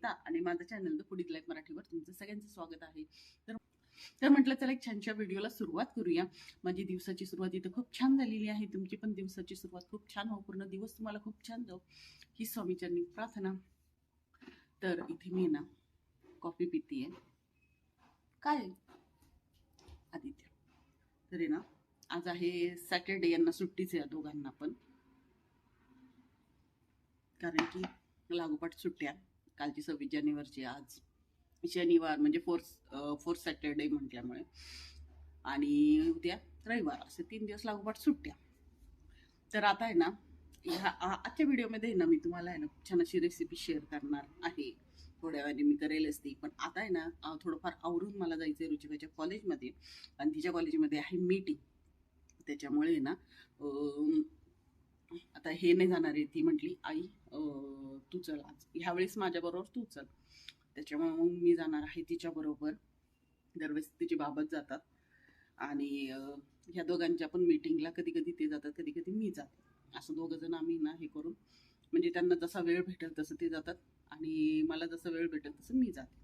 गीता आणि माझं channel the फुडीत life मराठीवर तुमचं सगळ्यांचं स्वागत आहे. तर तर म्हटलं चला एक छानशा व्हिडिओला सुरुवात करूया. माझी दिवसाची सुरुवात इथं खूप छान झालेली आहे. तुमची पण दिवसाची सुरुवात खूप छान हो. पूर्ण दिवस तुम्हाला खूप छान जाऊ ही स्वामीचरणी प्रार्थना. तर इथे मी ना कॉफी पितीये. काय? आदित्य. तर आहे ना आज आहे सॅटरडे यांना सुट्टीच आहे या दोघांना पण. कारण की लागोपाठ सुट्ट्या. कालची सव्वीस जानेवारीची आज. शनिवार म्हणजे फोर्थ फोर्थ सॅटर्डे म्हटल्यामुळे. आणि उद्या रविवार असे तीन दिवस लागोपाठ सुट्ट्या. तर आता आहे ना ह्या आजच्या व्हिडिओमध्ये आहे ना मी तुम्हाला आहे ना छान अशी रेसिपी शेअर करणार आहे. थोड्या वेळाने मी करेलच ती पण आता आहे ना थोडंफार आवरून मला जायचं आहे रुचिकाच्या कॉलेजमध्ये आणि तिच्या कॉलेजमध्ये आहे मीटिंग त्याच्यामुळे ना आता हे नाही जाणार आहे ती म्हटली आई तू चल आज. ह्यावेळेस माझ्याबरोबर तू चल. त्याच्यामुळे मग मी जाणार आहे तिच्याबरोबर दरवेळेस तिचे बाबत जातात. आणि ह्या दोघांच्या पण मीटिंगला कधी कधी ते जातात कधी कधी मी जाते. असं दोघं जण आम्ही ना हे करून म्हणजे त्यांना जसा वेळ भेटेल तसं ते जातात. आणि मला जसं वेळ भेटेल तसं मी जाते.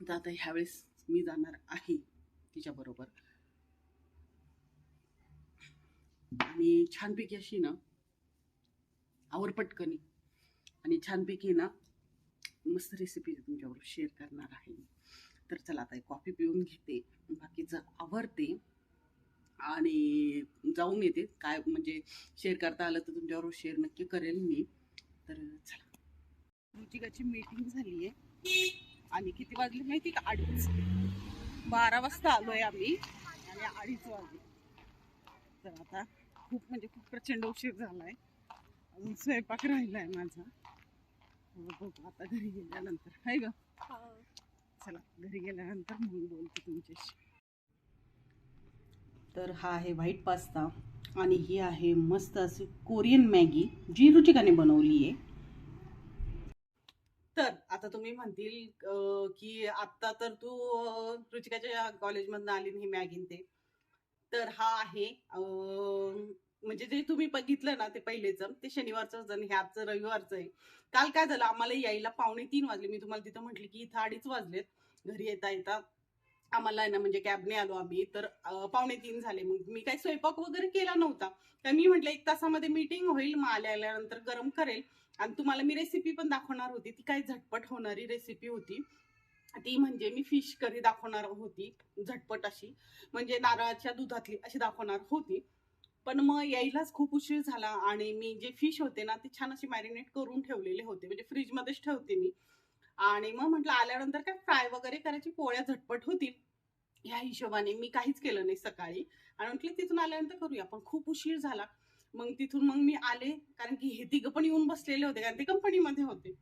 तर आता ह्यावेळेस मी जाणार आहे तिच्याबरोबर आणि छानपैकी अशी ना आवर पटकनी आणि छानपैकी ना मस्त रेसिपी तुमच्याबरोबर शेअर करणार आहे तर चला आता एक कॉफी पिऊन घेते. बाकीचं आवरते. आणि जाऊन येते. काय म्हणजे शेअर करता आलं तर तुमच्याबरोबर शेअर नक्की करेल मी. तर चला. रुचिकाची मीटिंग झाली आहे. आणि किती वाजले माहिती का? अडीच. बारा वाजता आलोय आम्ही. आणि अडीच वाजले. तर आता खूप म्हणजे खूप प्रचंड उशीर आहे अजून स्वयंपाक राहिलाय माझा. हो, बघू आता घरी गेल्यानंतर. हाय ग. चला घरी गेल्यानंतर मग बोलते तुमच्याशी. तर हा आहे व्हाईट पास्ता आणि ही आहे मस्त अशी कोरियन मॅगी जी रुचिकाने बनवली आहे. तर आता तुम्ही म्हणतील की आता तर तू रुचिकाच्या कॉलेजमधनं आली आणि ही मॅगीन ते. तर हा आहे म्हणजे जे तुम्ही बघितलं ना ते पहिलेच ते शनिवारचं आणि ह्याचं रविवारचं आहे. काल काय झालं? आम्हाला यायला पावणे तीन वाजले. मी तुम्हाला तिथं म्हटले की इथं अडीच वाजलेत. घरी येता येता आम्हाला आहे ना म्हणजे कॅबने आलो आम्ही. तर पावणे तीन झाले. मग मी काही स्वयंपाक वगैरे केला नव्हता. तर मी म्हटलं एक तासामध्ये मीटिंग होईल. मग आल्यानंतर गरम करेल. आणि तुम्हाला मी रेसिपी पण दाखवणार होती. ती काही झटपट होणारी रेसिपी होती. ती म्हणजे मी फिश करी दाखवणार होती. झटपट अशी. म्हणजे नारळाच्या दुधातली अशी दाखवणार होती. पण मग यायलाच खूप उशीर झाला आणि मी जे फिश होते ना ते छान असे मॅरिनेट करून ठेवलेले होते. म्हणजे फ्रीजमध्येच ठेवते मी. आणि मग म्हटलं आल्यानंतर काय फ्राय वगैरे करायची पोळ्या झटपट होतील. ह्या हिशोबाने मी काहीच केलं नाही सकाळी. आणि म्हटलं तिथून आल्यानंतर करूया पण खूप उशीर झाला. मग तिथून मग मी आले कारण की हे तिघं पण येऊन बसलेले होते कारण ते कंपनीमध्ये होते.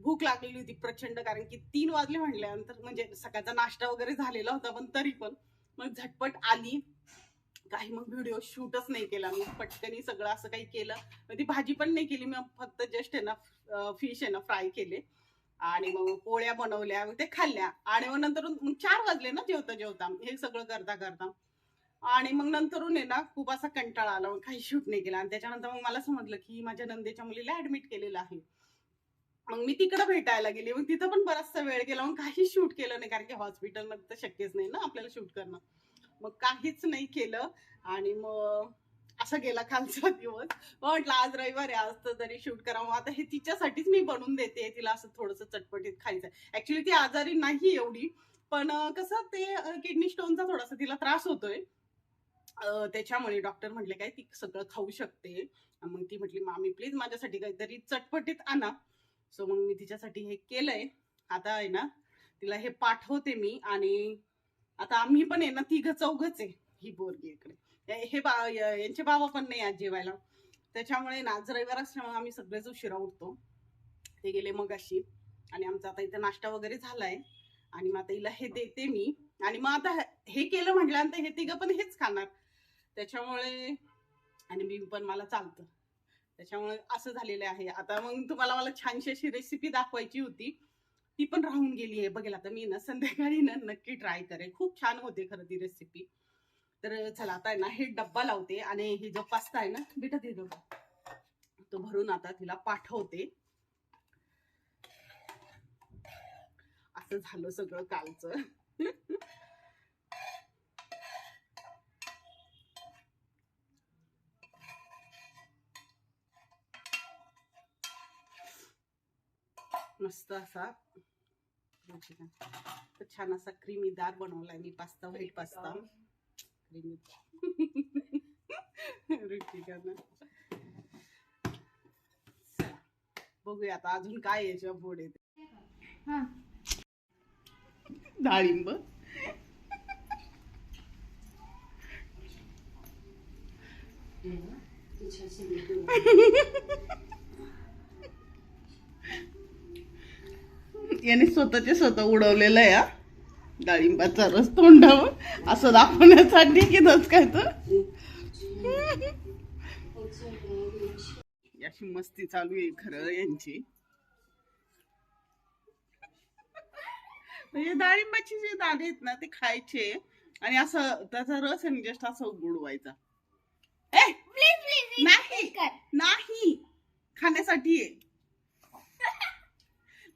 भूक लागलेली होती प्रचंड कारण की तीन वाजले म्हटल्यानंतर म्हणजे सकाळचा नाश्ता वगैरे झालेला होता पण तरी पण मग झटपट आली. काही मग व्हिडिओ शूटच नाही केला. मी पटकनी सगळं असं काही केलं. मग ती भाजी पण नाही केली. मी फक्त जस्ट आहे ना फिश आहे ना फ्राय केले. आणि मग पोळ्या बनवल्या ते खाल्ल्या. आणि मग नंतर चार वाजले ना जेवता जेवता. हे सगळं करता करता. आणि मग नंतरून आहे ना खूप असा कंटाळा आला. मग काही शूट नाही केला. आणि त्याच्यानंतर मग मला समजलं की माझ्या नंदेच्या मुलीला ऍडमिट केलेलं आहे. मग मी तिकडं भेटायला गेले. मग तिथं पण बराचसा वेळ गेला. मग काही शूट केलं नाही. कारण की हॉस्पिटलमध्ये तर शक्यच नाही ना आपल्याला शूट करणं. मग काहीच नाही केलं. आणि मग असा गेला कालचा दिवस. म्हटलं आज रविवार आहे आज तर तरी शूट करावं आता हे तिच्यासाठीच मी बनवून देते तिला असं थोडंसं चटपटीत खायचं ऍक्च्युली ती आजारी नाही एवढी पण कसं ते किडनी स्टोनचा थोडासा तिला त्रास होतोय. त्याच्यामुळे डॉक्टर म्हटले काय ती सगळं खाऊ शकते. मग ती म्हटली मामी प्लीज माझ्यासाठी काहीतरी चटपटीत आणा. सो मग मी तिच्यासाठी हे केलंय. आता आहे ना तिला हे पाठवते मी आणि आता आम्ही पण आहे ना तिघ चौघच आहे ही बोरगी इकडे. हे- बा यांचे बाबा पण नाही आज जेवायला. त्याच्यामुळे ना आज रविवार असल्यामुळे आम्ही सगळेच उशिरा उठतो. ते गेले मग अशी आणि आमचा आता इथं नाश्ता वगैरे झालाय. आणि मग आता हिला हे देते मी. आणि मग आता हे- हे केलं म्हटल्यानंतर हे तिघं पण हेच खाणार. त्याच्यामुळे आणि मी पण मला चालतं. त्याच्यामुळे असं झालेलं आहे. आता मग तुम्हाला मला छानशी अशी रेसिपी दाखवायची होती. ती पण राहून गेली आहे. बघेल आता मी ना संध्याकाळी ना नक्की ट्राय करेन. खूप छान होते खरं ती रेसिपी तर चला आता आहे ना हे डब्बा लावते आणि हे जो पास्ता आहे ना बेटा ते तो भरून आता तिला पाठवते. असं झालं सगळं कालचं. मस्त असा तर छान असा क्रीमीदार बनवलाय मी पास्ता व्हाईट पास्ता. रुचिकानं बघूया आता अजून काय याच्यापुढे. हा. डाळिंब. याने स्वतःचे स्वतः उडवलेलं आहे हा. डाळिंबाचा रस तोंडावर. असं दाखवण्यासाठी की तस काय तर. अशी मस्ती चालू आहे खरं यांची. म्हणजे डाळिंबाची जे दाणे आहेत ना ते खायचे. आणि असं त्याचा रस आहे जस्ट असं प्लीज नाही. नाही. खाण्यासाठी आहे.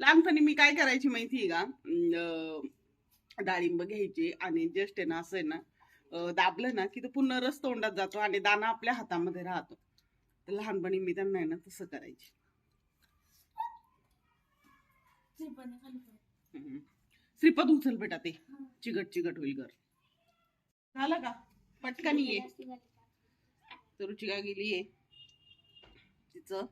लहानपणी मी काय करायची माहितीये का? अं, डाळिंब घ्यायची आणि जस्ट आहे ना असं आहे ना दाबलं ना की तो पूर्ण रस तोंडात जातो आणि दाना आपल्या हातामध्ये राहतो. तर लहानपणी मी त्यांना आहे ना तसं करायची. श्रीपद उचल बेटा ते. चिकट चिकट होईल घर. झालं का? पटकन ये. तर रुचिका गेली आहे तिचं.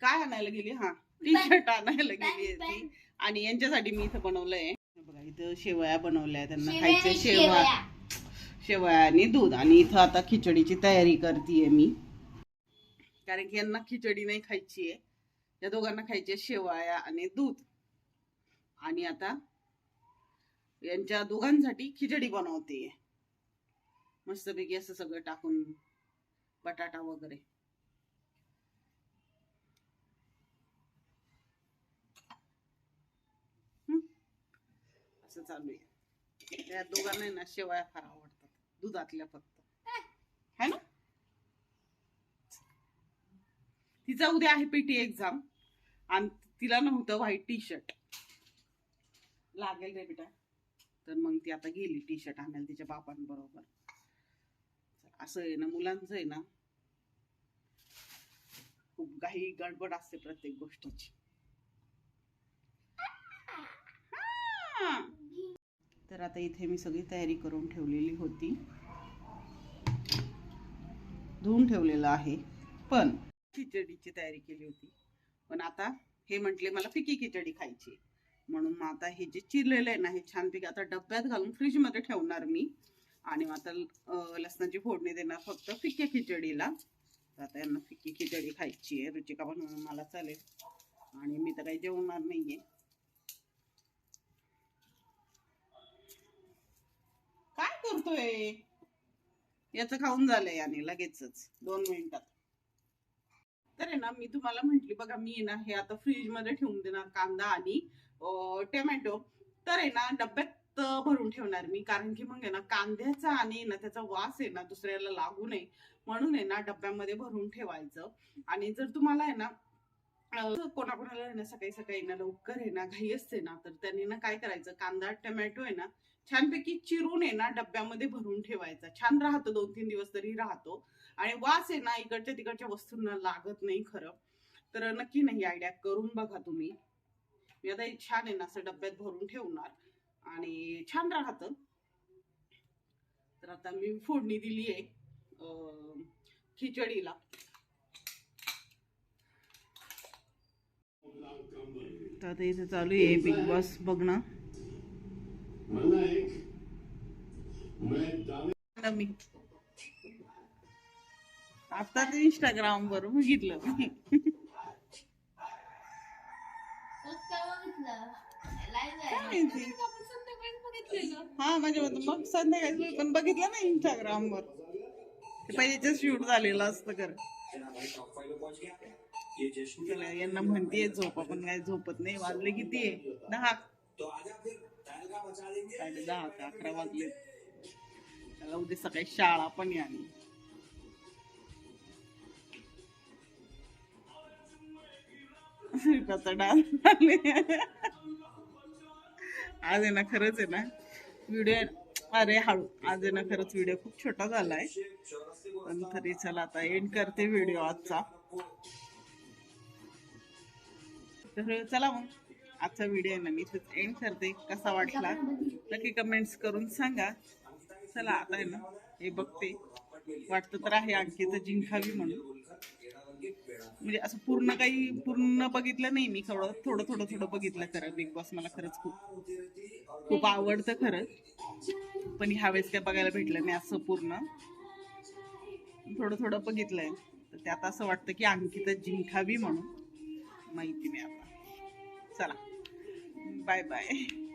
काय आणायला गेली? हा. टी शर्ट आणायला गेली आहे ती. आणि यांच्यासाठी मी इथं बनवलंय. बघा इथं शेवया बनवल्या त्यांना खायच्या शेवया. शेवया. आणि दूध. आणि इथं आता खिचडीची तयारी करतेय मी. कारण की यांना खिचडी नाही खायची आहे. या दोघांना खायची शेवया आणि दूध. आणि आता यांच्या दोघांसाठी खिचडी बनवते मस्तपैकी असं सगळं टाकून बटाटा वगैरे. असं चालू आहे. त्या दोघांना ना शेवया फार आवडतात. दुधातल्या फक्त. है ना? तिचा उद्या आहे पीटी एक्झाम आणि तिला नव्हतं व्हाईट टी शर्ट लागेल रे बेटा. तर मग ती आता गेली टी शर्ट आणायला तिच्या बापांबरोबर. असं आहे ना मुलांचं आहे ना. खूप काही गडबड असते प्रत्येक गोष्टीची. तर आता इथे मी सगळी तयारी करून ठेवलेली होती. धुवून ठेवलेलं आहे. पण खिचडीची तयारी केली होती. पण आता हे म्हटले मला फिकी खिचडी खायची आहे. म्हणून मग आता हे जे चिरलेलं आहे ना हे छानपैकी आता डब्यात घालून फ्रीजमध्ये ठेवणार मी. आणि मग आता लसणाची फोडणी देणार फक्त फिक्या खिचडीला. तर आता यांना फिक्की खिचडी खायची आहे. रुचिका बनवून मला चालेल. आणि मी तर काही जेवणार नाहीये. आहे करतोय. याचं खाऊन झालंय आणि लगेचच. दोन मिनिटात. तर आहे ना मी तुम्हाला म्हंटली बघा मी ना हे आता फ्रीजमध्ये ठेवून देणार कांदा आणि टोमॅटो. तर आहे ना डब्यात भरून ठेवणार मी कारण की मग आहे ना कांद्याचा आणि ना त्याचा वास आहे ना दुसऱ्याला लागू नये. म्हणून आहे ना डब्यामध्ये भरून ठेवायचं. आणि जर तुम्हाला आहे ना कोणाकोणाला आहे ना सकाळी सकाळी ना लवकर आहे ना घाई असते ना तर त्यांनी ना काय करायचं कांदा टोमॅटो आहे ना छानपैकी चिरून आहे ना डब्यामध्ये भरून ठेवायचा. छान राहतो दोन तीन दिवस तरी राहतो. आणि वास आहे ना इकडच्या तिकडच्या वस्तूंना लागत नाही खरं. तर नक्की नाही आयडिया करून बघा तुम्ही. मी आता छान आहे ना असं डब्यात भरून ठेवणार. आणि छान राहतं. तर आता मी फोडणी दिली आहे खिचडीला. तर आता इथे चालू आहे बिग बॉस बघणं मी आता ते इंस्टाग्राम वर बघितलं हा म्हणजे मग मग संध्याकाळी पण बघितलं ना इंस्टाग्राम वर. ते पहिलेच शूट झालेलं असतं कर चला यांना म्हणतीये झोपा पण काय झोपत नाही वाजले किती आहे? दहा. साडे दहा का अकरा वाजले. त्याला उद्या सकाळी शाळा पण आहे आणि श्रीपाचा डान्स आज आहे ना खरंच आहे ना व्हिडिओ अरे हळू. आज आहे ना खरंच व्हिडिओ खूप छोटा झालाय. पण तरी चला आता एंड करते व्हिडिओ आजचा. तर चला मग आजचा व्हिडिओ आहे ना मी एंड करते. कसा वाटला? नक्की कमेंट्स करून सांगा. चला आता आहे ना हे बघते. वाटतं तर आहे अंकिता जिंकावी म्हणून. म्हणजे असं पूर्ण काही पूर्ण बघितलं नाही मी थोडं थोडं थोडं थोडं बघितलं खरं. बिग बॉस मला खरंच खूप खूप आवडतं खरं. पण ह्यावेळेस काय बघायला भेटलं नाही असं पूर्ण. थोडं थोडं बघितलंय. तर त्यात असं वाटतं की अंकिता जिंकावी म्हणून. माहिती नाही आता. चला. Bye bye